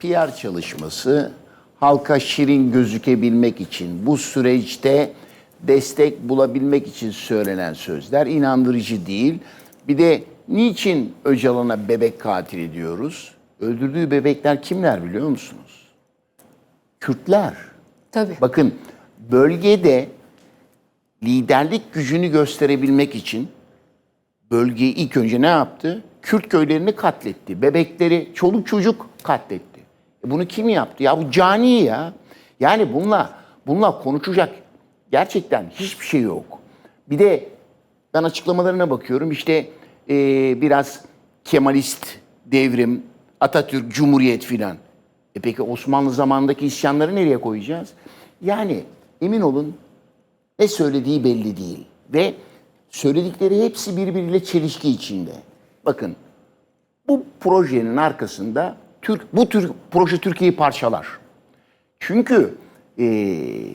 PR çalışması halka şirin gözükebilmek için bu süreçte destek bulabilmek için söylenen sözler inandırıcı değil. Bir de niçin Öcalan'a bebek katili diyoruz? Öldürdüğü bebekler kimler biliyor musunuz? Kürtler. Tabii. Bakın bölgede liderlik gücünü gösterebilmek için bölgeyi ilk önce ne yaptı? Kürt köylerini katletti. Bebekleri, çoluk çocuk katletti. Bunu kim yaptı? Ya bu cani ya. Yani bununla, bununla konuşacak gerçekten hiçbir şey yok. Bir de ben açıklamalarına bakıyorum. İşte e, biraz Kemalist devrim, Atatürk, Cumhuriyet filan. E peki Osmanlı zamanındaki isyanları nereye koyacağız? Yani emin olun ne söylediği belli değil. Ve söyledikleri hepsi birbiriyle çelişki içinde. Bakın bu projenin arkasında Türk bu tür proje Türkiye'yi parçalar. Çünkü eee,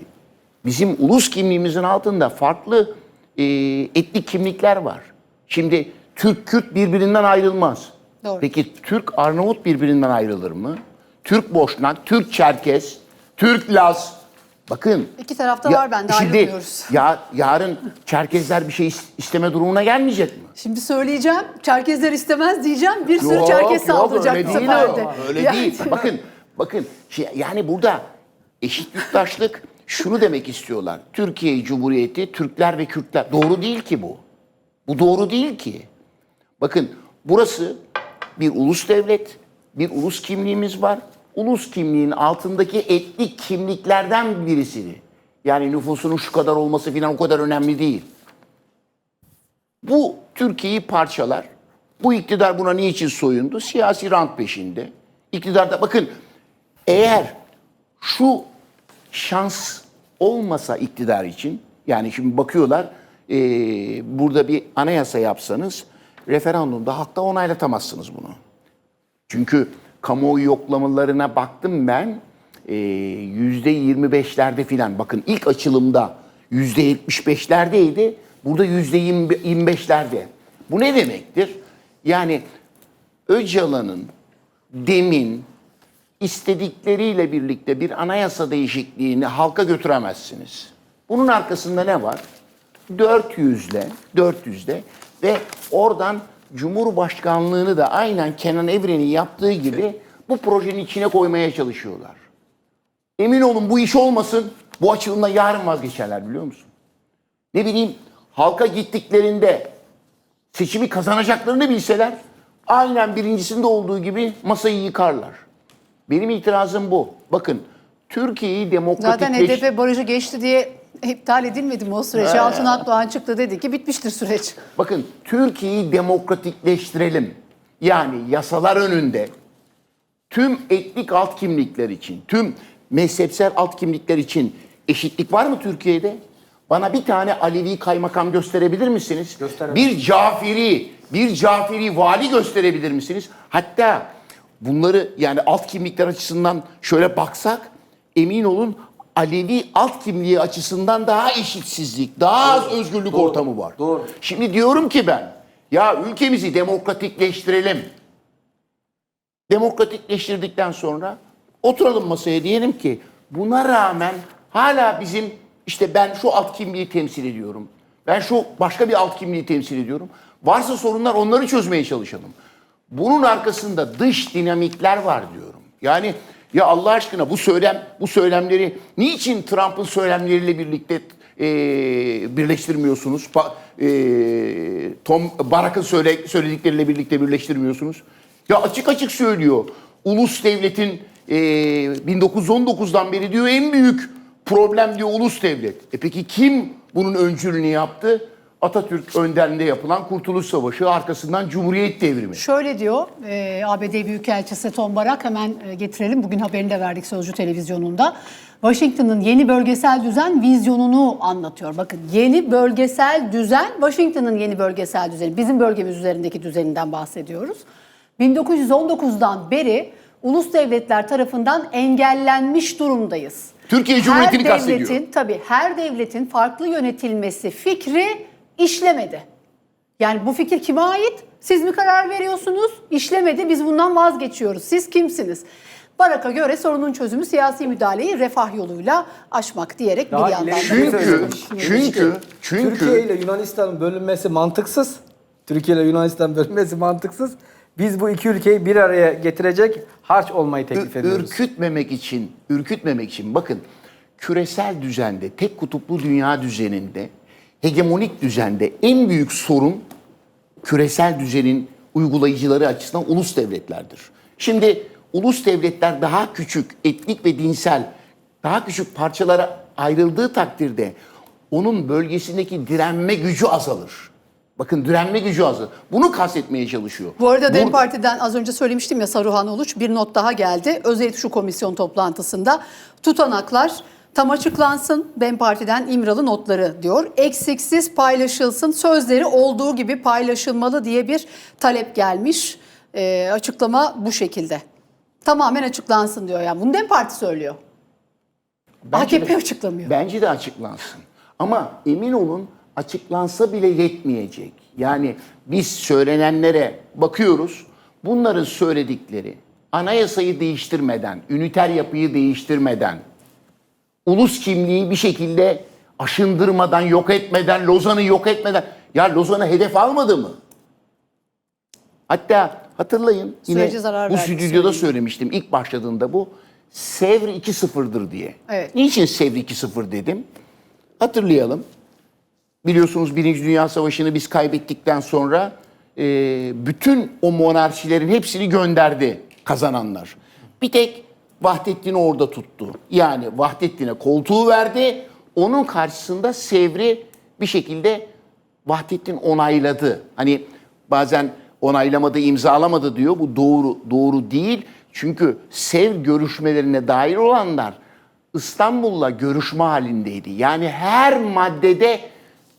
bizim ulus kimliğimizin altında farklı eee, etnik kimlikler var. Şimdi Türk Kürt birbirinden ayrılmaz. Doğru. Peki Türk Arnavut birbirinden ayrılır mı? Türk Boşnak, Türk Çerkes, Türk Laz. Bakın. İki tarafta ya- var bende Şimdi ayrılmıyoruz. ya yarın Çerkezler bir şey is- isteme durumuna gelmeyecek mi? Şimdi söyleyeceğim. Çerkezler istemez diyeceğim. Bir sürü Yok, Çerkez saldıracak öyle bu değil sefer o. de. Öyle Yani- değil. Bakın, bakın. şey- Yani burada eşit yurttaşlık şunu demek istiyorlar. Türkiye Cumhuriyeti, Türkler ve Kürtler. Doğru değil ki bu. Bu doğru değil ki. Bakın burası bir ulus devlet, bir ulus kimliğimiz var. Ulus kimliğin altındaki etnik kimliklerden birisi. Yani nüfusunun şu kadar olması falan o kadar önemli değil. Bu Türkiye'yi parçalar. Bu iktidar buna niçin soyundu? Siyasi rant peşinde. İktidarda bakın eğer şu şans olmasa iktidar için yani şimdi bakıyorlar eee, burada bir anayasa yapsanız referandumda halkta onaylatamazsınız bunu. Çünkü kamuoyu yoklamalarına baktım ben eee, yüzde 25'lerde filan bakın ilk açılımda yüzde 75'lerdeydi burada yüzde 25'lerde. Bu ne demektir? Yani Öcalan'ın demin istedikleriyle birlikte bir anayasa değişikliğini halka götüremezsiniz. Bunun arkasında ne var? 400'le, 400'le ve oradan Cumhurbaşkanlığını da aynen Kenan Evren'in yaptığı gibi bu projenin içine koymaya çalışıyorlar. Emin olun bu iş olmasın, bu açılımda yarın vazgeçerler biliyor musun? Ne bileyim halka gittiklerinde seçimi kazanacaklarını bilseler aynen birincisinde olduğu gibi masayı yıkarlar. Benim itirazım bu. Bakın Türkiye'yi Zaten demokratikleş... HDP barajı geçti diye iptal edilmedi mi o süreç? Altın Akdoğan çıktı dedi ki bitmiştir süreç. Bakın Türkiye'yi demokratikleştirelim. Yani yasalar önünde tüm etnik alt kimlikler için, tüm mezhepsel alt kimlikler için eşitlik var mı Türkiye'de? Bana bir tane Alevi kaymakam gösterebilir misiniz? Gösteremem. Bir Caferi, bir Caferi vali gösterebilir misiniz? Hatta bunları yani alt kimlikler açısından şöyle baksak emin olun Alevi alt kimliği açısından daha eşitsizlik, daha az özgürlük doğru, ortamı var. doğru. Şimdi diyorum ki ben ya ülkemizi demokratikleştirelim. Demokratikleştirdikten sonra oturalım masaya diyelim ki buna rağmen hala bizim işte ben şu alt kimliği temsil ediyorum. Ben şu başka bir alt kimliği temsil ediyorum. Varsa sorunlar onları çözmeye çalışalım. Bunun arkasında dış dinamikler var diyorum. Yani ya Allah aşkına bu söylem bu söylemleri niçin Trump'ın söylemleriyle birlikte e, birleştirmiyorsunuz? Ba- e, Tom Barack'ın söyle, söyledikleriyle birlikte birleştirmiyorsunuz. Ya açık açık söylüyor. Ulus devletin e, 1919'dan beri diyor en büyük problem diyor ulus devlet. E peki kim bunun öncülüğünü yaptı? Atatürk önderliğinde yapılan Kurtuluş Savaşı arkasından Cumhuriyet Devrimi. Şöyle diyor e, ABD Büyükelçisi Tom Barak hemen e, getirelim. Bugün haberini de verdik Sözcü Televizyonu'nda. Washington'ın yeni bölgesel düzen vizyonunu anlatıyor. Bakın yeni bölgesel düzen, Washington'ın yeni bölgesel düzeni, bizim bölgemiz üzerindeki düzeninden bahsediyoruz. 1919'dan beri ulus devletler tarafından engellenmiş durumdayız. Türkiye Cumhuriyeti'ni her kastediyor. tabii her devletin farklı yönetilmesi fikri işlemedi. Yani bu fikir kime ait? Siz mi karar veriyorsunuz? İşlemedi. Biz bundan vazgeçiyoruz. Siz kimsiniz? Barak'a göre sorunun çözümü siyasi müdahaleyi refah yoluyla aşmak diyerek Daha bir yandan Çünkü- çünkü- çünkü- Türkiye ile Yunanistan'ın bölünmesi mantıksız. Türkiye ile Yunanistan bölünmesi mantıksız. Biz bu iki ülkeyi bir araya getirecek harç olmayı teklif ediyoruz. ürkütmemek için, ürkütmemek için bakın küresel düzende, tek kutuplu dünya düzeninde, hegemonik düzende en büyük sorun küresel düzenin uygulayıcıları açısından ulus devletlerdir. Şimdi ulus devletler daha küçük, etnik ve dinsel, daha küçük parçalara ayrıldığı takdirde onun bölgesindeki direnme gücü azalır. Bakın direnme gücü azalır. Bunu kastetmeye çalışıyor. Bu arada DEM Parti'den az önce söylemiştim ya Saruhan Uluç bir not daha geldi. Özellikle şu komisyon toplantısında tutanaklar tam açıklansın DEM Parti'den İmralı notları diyor. Eksiksiz paylaşılsın sözleri olduğu gibi paylaşılmalı diye bir talep gelmiş. Ee, açıklama bu şekilde. Tamamen açıklansın diyor yani. Bunu DEM Parti söylüyor. Bence AKP de- açıklamıyor. Bence de açıklansın. Ama emin olun açıklansa bile yetmeyecek. Yani biz söylenenlere bakıyoruz. Bunların söyledikleri anayasayı değiştirmeden, üniter yapıyı değiştirmeden, ulus kimliği bir şekilde aşındırmadan, yok etmeden, Lozan'ı yok etmeden. Ya Lozan'ı hedef almadı mı? Hatta hatırlayın yine bu stüdyoda söylemiştim ilk başladığında bu. Sevr 2-0'dır diye. Evet. Niçin Sevr 2-0 dedim? Hatırlayalım. Biliyorsunuz Birinci Dünya Savaşı'nı biz kaybettikten sonra e, bütün o monarşilerin hepsini gönderdi kazananlar. Bir tek Vahdettin'i orada tuttu. Yani Vahdettin'e koltuğu verdi. Onun karşısında Sevr'i bir şekilde Vahdettin onayladı. Hani bazen onaylamadı, imzalamadı diyor. Bu doğru doğru değil. Çünkü Sevr görüşmelerine dair olanlar İstanbul'la görüşme halindeydi. Yani her maddede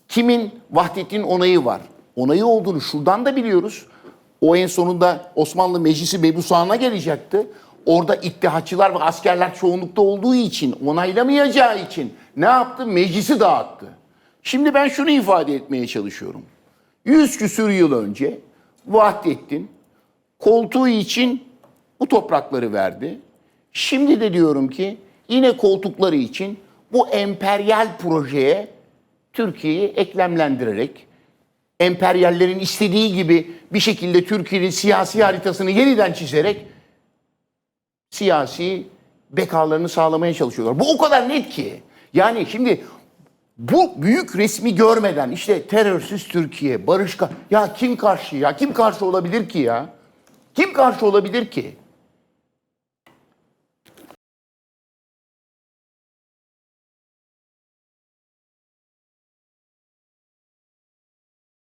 kimin Vahdettin onayı var. Onayı olduğunu şuradan da biliyoruz. O en sonunda Osmanlı Meclisi Mebusan'a gelecekti. Orada ittihatçılar ve askerler çoğunlukta olduğu için, onaylamayacağı için ne yaptı? Meclisi dağıttı. Şimdi ben şunu ifade etmeye çalışıyorum. Yüz küsür yıl önce Vahdettin koltuğu için bu toprakları verdi. Şimdi de diyorum ki yine koltukları için bu emperyal projeye Türkiye'yi eklemlendirerek emperyallerin istediği gibi bir şekilde Türkiye'nin siyasi haritasını yeniden çizerek siyasi bekalarını sağlamaya çalışıyorlar. Bu o kadar net ki. Yani şimdi bu büyük resmi görmeden işte terörsüz Türkiye, barış ya kim karşı ya kim karşı olabilir ki ya? Kim karşı olabilir ki?